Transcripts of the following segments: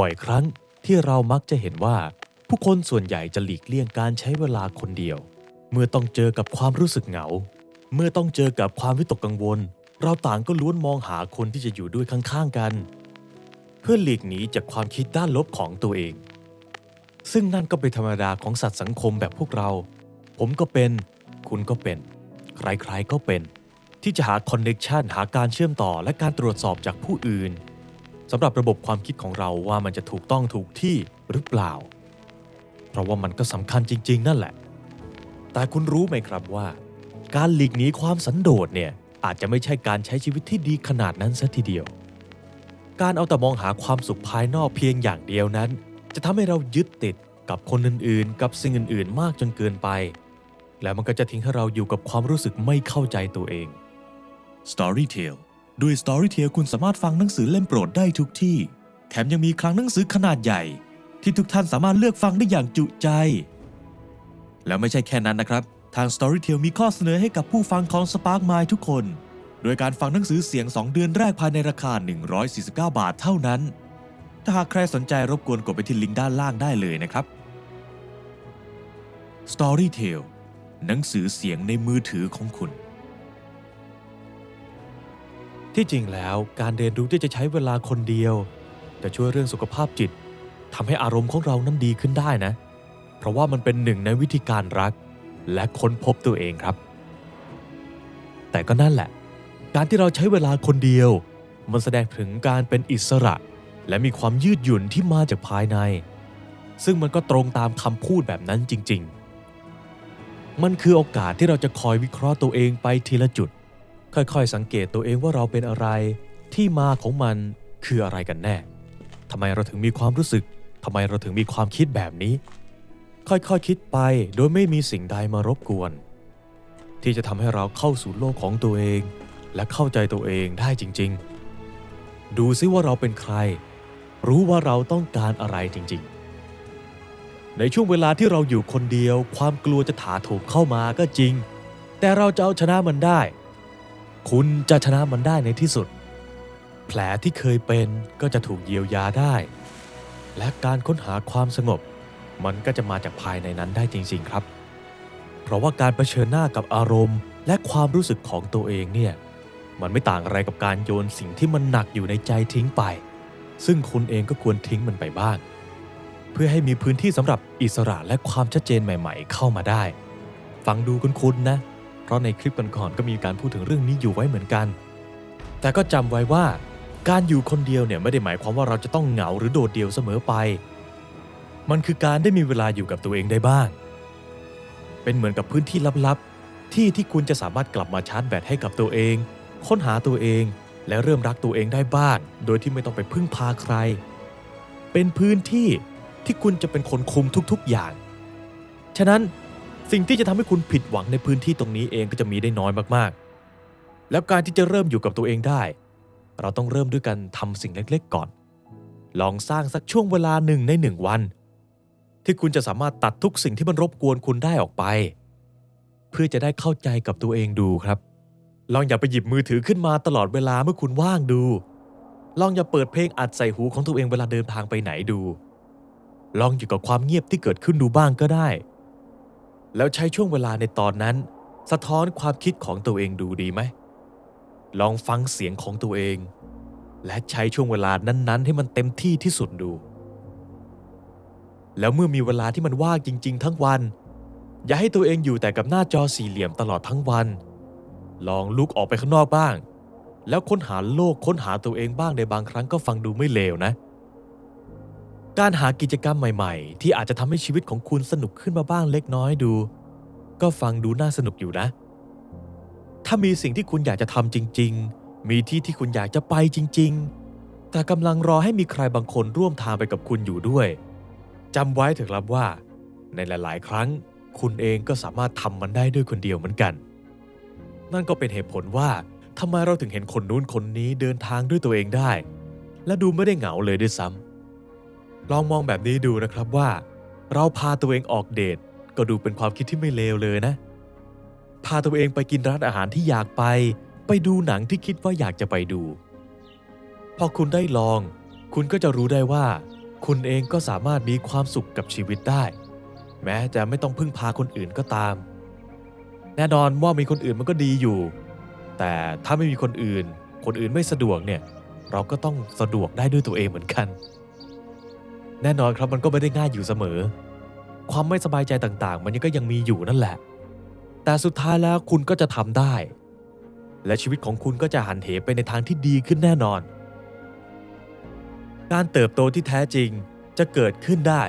บ่อยครั้งที่เรามักจะเห็นว่า ผู้คนส่วนใหญ่จะหลีกเลี่ยงการใช้เวลาคนเดียว เมื่อต้องเจอกับความรู้สึกเหงา เมื่อต้องเจอกับความวิตกกังวล เราต่างก็ล้วนมองหาคนที่จะอยู่ด้วยข้างๆกัน เพื่อหลีกหนีจากความคิดด้านลบของตัวเอง ซึ่งนั่นก็เป็นธรรมดาของสัตว์สังคมแบบพวกเรา ผมก็เป็น คุณก็เป็น ใครๆก็เป็น ที่จะหาคอนเน c ชันหาการเชื่อมต่อและการตรวจสอบจากผู้อื่น สำหรับระบบความคิดของเราว่ามันจะถูกต้องถูกที่หรือเปล่า เพราะว่ามันก็สำคัญจริง ๆ นั่นแหละ แต่คุณรู้ไหมครับว่า การหลีกหนีความสันโดษเนี่ยอาจจะไม่ใช่การใช้ชีวิตที่ดีขนาดนั้นซะทีเดียว การเอาแต่มองหาความสุขภายนอกเพียงอย่างเดียวนั้น จะทำให้เรายึดติดกับคนอื่นๆ กับสิ่งอื่น ๆ มากจนเกินไป แล้วมันก็จะทิ้งให้เราอยู่กับความรู้สึกไม่เข้าใจตัวเอง Storytel ด้วย Storytel คุณสามารถฟังหนังสือเล่มโปรดได้ทุกที่ แถมยังมีคลังหนังสือขนาดใหญ่ ที่ทุกท่านสามารถเลือกฟังได้อย่างจุใจ แล้วไม่ใช่แค่นั้นนะครับ ทาง Storytel มีข้อเสนอให้กับผู้ฟังของ Spark Mind ทุกคน โดยการฟังหนังสือเสียง 2 เดือนแรกภายในราคา 149 บาทเท่านั้น ถ้าหากใครสนใจรบกวนกดไปที่ลิงก์ด้านล่างได้เลยนะครับ Storytel หนังสือเสียงในมือถือของคุณ ที่จริงแล้วการเรียนรู้ที่จะใช้เวลาคนเดียว จะช่วยเรื่องสุขภาพจิตทำให้อารมณ์ของเรานั้นดีขึ้นได้นะ เพราะว่ามันเป็นหนึ่งในวิธีการรัก และค้นพบตัวเองครับ แต่ก็นั่นแหละ การที่เราใช้เวลาคนเดียว มันแสดงถึงการเป็นอิสระ และมีความยืดหยุ่นที่มาจากภายใน ซึ่งมันก็ตรงตามคำพูดแบบนั้นจริง ๆ มันคือโอกาสที่เราจะคอยวิเคราะห์ตัวเองไปทีละจุด ค่อยๆ สังเกตตัวเองว่าเราเป็นอะไร ที่มาของมันคืออะไรกันแน่ทำไมเราถึงมีความรู้สึกทำไมเราถึงมีความคิดแบบนี้ ค่อยๆคคิดไปโดยไม่มีสิ่งใดมารบกวน ที่จะทำให้เราเข้าสู่โลกของตัวเอง และเข้าใจตัวเองได้จริง ๆ ดูซิว่าเราเป็นใคร รู้ว่าเราต้องการอะไรจริง ๆ ในช่วงเวลาที่เราอยู่คนเดียว ความกลัวจะถาโถมเข้ามาก็จริง แต่เราจะเอาชนะมันได้ คุณจะชนะมันได้ในที่สุด แผลที่เคยเป็นก็จะถูกเยียวยาได้ และการค้นหาความสงบ มันก็จะมาจากภายในนั้นได้จริง ๆครับ เพราะว่าการเผชิญหน้ากับอารมณ์ และความรู้สึกของตัวเองเนี่ยมันไม่ต่างอะไรกับการโยนสิ่งที่มันหนักอยู่ในใจทิ้งไป ซึ่งคุณเองก็ควรทิ้งมันไปบ้าง เพื่อให้มีพื้นที่สำหรับอิสระและความชัดเจนใหม่ ๆ เข้ามาได้ ฟังดูคุ้นๆนะ เพราะในคลิปก่อนๆก็มีการพูดถึงเรื่องนี้อยู่ไว้เหมือนกัน แต่ก็จำไว้ว่า การอยู่คนเดียวเนี่ยไม่ได้หมายความว่าเราจะต้องเหงาหรือโดดเดี่ยวเสมอไป มันคือการได้มีเวลาอยู่กับตัวเองได้บ้าง เป็นเหมือนกับพื้นที่ลับๆ ที่ที่คุณจะสามารถกลับมาชาร์จแบตให้กับตัวเอง ค้นหาตัวเองและเริ่มรักตัวเองได้บ้าง โดยที่ไม่ต้องไปพึ่งพาใคร เป็นพื้นที่ที่คุณจะเป็นคนคุมทุกๆอย่าง ฉะนั้น สิ่งที่จะทำให้คุณผิดหวังในพื้นที่ตรงนี้เองก็จะมีได้น้อยมากๆ แล้วการที่จะเริ่มอยู่กับตัวเองได้ เราต้องเริ่มด้วยการทำสิ่งเล็กๆก่อน ลองสร้างสักช่วงเวลาหนึ่งในหนึ่งวัน ที่คุณจะสามารถตัดทุกสิ่งที่มันรบกวนคุณได้ออกไป เพื่อจะได้เข้าใจกับตัวเองดูครับ ลองอย่าไปหยิบมือถือขึ้นมาตลอดเวลาเมื่อคุณว่างดู ลองอย่าเปิดเพลงอัดใส่หูของตัวเองเวลาเดินทางไปไหนดู ลองอยู่กับความเงียบที่เกิดขึ้นดูบ้างก็ได้ แล้วใช้ช่วงเวลาในตอนนั้น สะท้อนความคิดของตัวเองดูดีไหม ลองฟังเสียงของตัวเอง และใช้ช่วงเวลานั้น ๆ ให้มันเต็มที่ที่สุดดู แล้วเมื่อมีเวลาที่มันว่างจริง ๆ ทั้งวัน อย่าให้ตัวเองอยู่แต่กับหน้าจอสี่เหลี่ยมตลอดทั้งวัน ลองลุกออกไปข้างนอกบ้าง แล้วค้นหาโลกค้นหาตัวเองบ้างในบางครั้งก็ฟังดูไม่เลวนะ การหากิจกรรมใหม่ๆ ที่อาจจะทำให้ชีวิตของคุณสนุกขึ้นมาบ้างเล็กน้อยดู ก็ฟังดูน่าสนุกอยู่นะ ถ้ามีสิ่งที่คุณอยากจะทำจริง ๆ มีที่ที่คุณอยากจะไปจริง ๆ แต่กำลังรอให้มีใครบางคนร่วมทางไปกับคุณอยู่ด้วยจำไว้เถอะครับว่า ในหลาย ๆ ครั้ง คุณเองก็สามารถทำมันได้ด้วยคนเดียวเหมือนกัน นั่นก็เป็นเหตุผลว่าทำไมเราถึงเห็นคนนู้นคนนี้เดินทางด้วยตัวเองได้ และดูไม่ได้เหงาเลยด้วยซ้ำ ลองมองแบบนี้ดูนะครับว่า เราพาตัวเองออกเดทก็ดูเป็นความคิดที่ไม่เลวเลยนะ พาตัวเองไปกินร้านอาหารที่อยากไป ไปดูหนังที่คิดว่าอยากจะไปดู พอคุณได้ลอง คุณก็จะรู้ได้ว่า คุณเองก็สามารถมีความสุขกับชีวิตได้ แม้จะไม่ต้องพึ่งพาคนอื่นก็ตาม แน่นอนว่ามีคนอื่นมันก็ดีอยู่ แต่ถ้าไม่มีคนอื่น คนอื่นไม่สะดวกเนี่ย เราก็ต้องสะดวกได้ด้วยตัวเองเหมือนกัน แน่นอนครับมันก็ไม่ได้ง่ายอยู่เสมอ ความไม่สบายใจต่างๆ มันยังก็ยังมีอยู่นั่นแหละ แต่สุดท้ายแล้วคุณก็จะทำได้ และชีวิตของคุณก็จะหันเหไปในทางที่ดีขึ้นแน่นอน การเติบโตที่แท้จริงจะเกิดขึ้นได้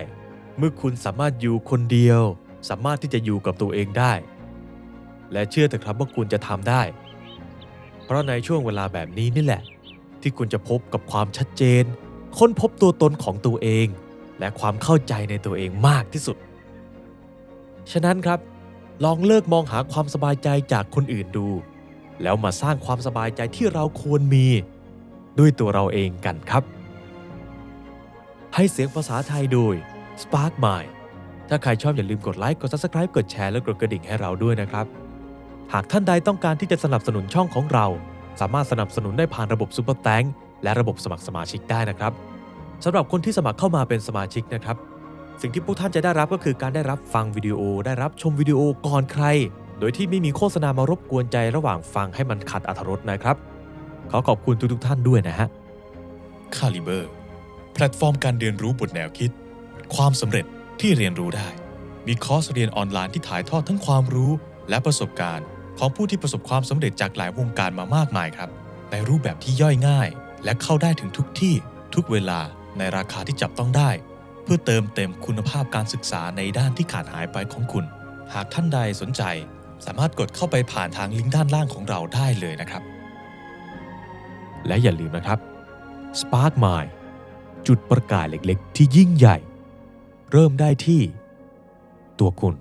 เมื่อคุณสามารถอยู่คนเดียว สามารถที่จะอยู่กับตัวเองได้ และเชื่อเถอะครับว่าคุณจะทำได้ เพราะในช่วงเวลาแบบนี้นี่แหละ ที่คุณจะพบกับความชัดเจน ค้นพบตัวตนของตัวเอง และความเข้าใจในตัวเองมากที่สุด ฉะนั้นครับ ลองเลิกมองหาความสบายใจจากคนอื่นดู แล้วมาสร้างความสบายใจที่เราควรมี ด้วยตัวเราเองกันครับ ให้เสียงภาษาไทยโดย Spark Mind ถ้าใครชอบอย่าลืมกดไลค์กด Subscribe กดแชร์และกดกระดิ่งให้เราด้วยนะครับ หากท่านใดต้องการที่จะสนับสนุนช่องของเรา สามารถสนับสนุนได้ผ่านระบบ Super t h a n k และระบบสมัครสมาชิกได้นะครับ สำหรับคนที่สมัครเข้ามาเป็นสมาชิกนะครับ สิ่งที่พวกท่านจะได้รับก็คือการได้รับฟังวิดีโอ ได้รับชมวิดีโอก่อนใคร โดยที่ไม่มีโฆษณามารบกวนใจระหว่างฟังให้มันขัดอรรถรสนะครับ ขอขอบคุณทุกๆท่านด้วยนะฮะ คาลิเบอร์แพลตฟอร์มการเรียนรู้บทแนวคิด ความสำเร็จที่เรียนรู้ได้ มีคอร์สเรียนออนไลน์ที่ถ่ายทอดทั้งความรู้ และประสบการณ์ของผู้ที่ประสบความสำเร็จจากหลายวงการมามากมายครับ ในรูปแบบที่ย่อยง่าย และเข้าได้ถึงทุกที่ทุกเวลา ในราคาที่จับต้องได้ เพื่อเติมเต็มคุณภาพการศึกษาในด้านที่ขาดหายไปของคุณ หากท่านใดสนใจ สามารถกดเข้าไปผ่านทางลิงก์ด้านล่างของเราได้เลยนะครับ และอย่าลืมนะครับ Spark Mind จุดประกายเล็กๆ ที่ยิ่งใหญ่ เริ่มได้ที่ ตัวคุณ